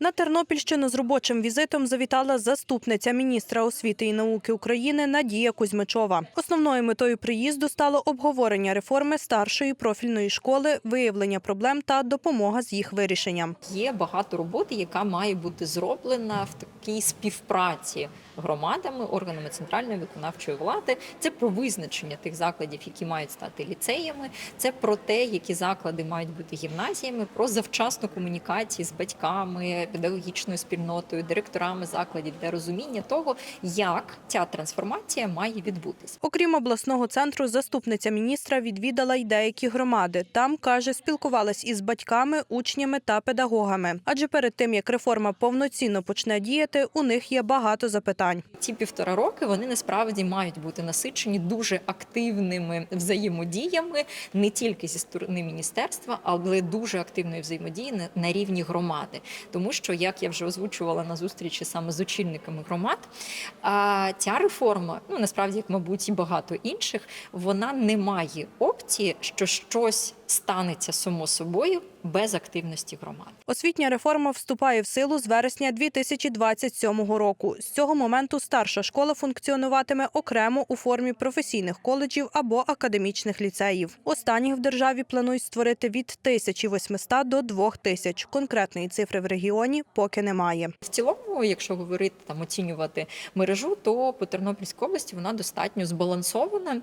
На Тернопільщину з робочим візитом завітала заступниця міністра освіти і науки України Надія Кузьмичова. Основною метою приїзду стало обговорення реформи старшої профільної школи, виявлення проблем та допомога з їх вирішенням. Є багато роботи, яка має бути зроблена в такій співпраці громадами, органами центральної виконавчої влади. Це про визначення тих закладів, які мають стати ліцеями. Це про те, які заклади мають бути гімназіями, про завчасну комунікацію з батьками, педагогічною спільнотою, директорами закладів для розуміння того, як ця трансформація має відбутися. Окрім обласного центру, заступниця міністра відвідала й деякі громади. Там каже, спілкувалась із батьками, учнями та педагогами. Адже перед тим як реформа повноцінно почне діяти, у них є багато запитань. Ці півтора роки вони насправді мають бути насичені дуже активними взаємодіями не тільки зі сторони міністерства, але дуже активної взаємодії на, на рівні громади. Тому що, як я вже озвучувала на зустрічі саме з очільниками громад, ця реформа, ну насправді, як мабуть, і багато інших, вона не має опції, що щось станеться само собою без активності громад. Освітня реформа вступає в силу з вересня 2027 року. З цього моменту старша школа функціонуватиме окремо у формі професійних коледжів або академічних ліцеїв. Останніх в державі планують створити від 1800 до 2000. Конкретної цифри в регіоні поки немає. В цілому, якщо говорити там оцінювати мережу, то по Тернопільській області вона достатньо збалансована.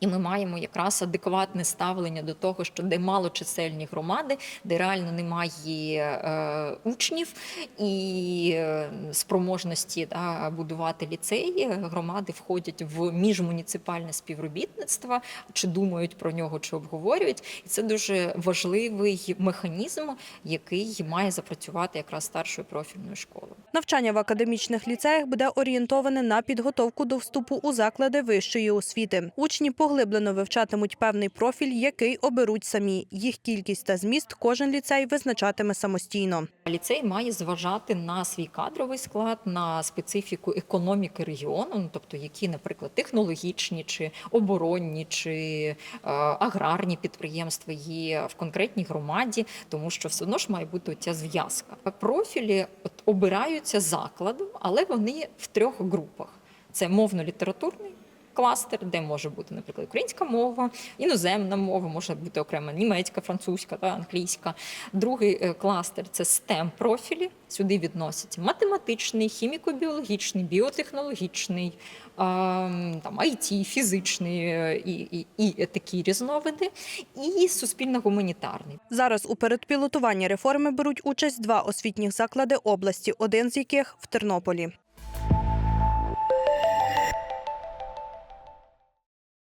І ми маємо якраз адекватне ставлення до того, що де малочисельні громади, де реально немає е, учнів і е, спроможності да, будувати ліцеї, громади входять в міжмуніципальне співробітництво, чи думають про нього, чи обговорюють. І це дуже важливий механізм, який має запрацювати якраз старшою профільною школою. Навчання в академічних ліцеях буде орієнтоване на підготовку до вступу у заклади вищої освіти. Учні поглиблено вивчатимуть певний профіль, який оберуть самі. Їх кількість та зміст кожен ліцей визначатиме самостійно. Ліцей має зважати на свій кадровий склад, на специфіку економіки регіону, ну, тобто які, наприклад, технологічні чи оборонні чи е, аграрні підприємства є в конкретній громаді, тому що все одно ж має бути ця зв'язка. Профілі от, обираються закладом, але вони в трьох групах: це мовно-літературний. Кластер, де може бути, наприклад, українська мова, іноземна мова, може бути окремо німецька, французька та англійська. Другий е, кластер це STEM профілі. Сюди відносяться математичний, хіміко-біологічний, біотехнологічний, ем, там IT, фізичний е, і, і, і такі різновиди, і суспільно-гуманітарний. Зараз у передпілотуванні реформи беруть участь два освітніх заклади області, один з яких в Тернополі.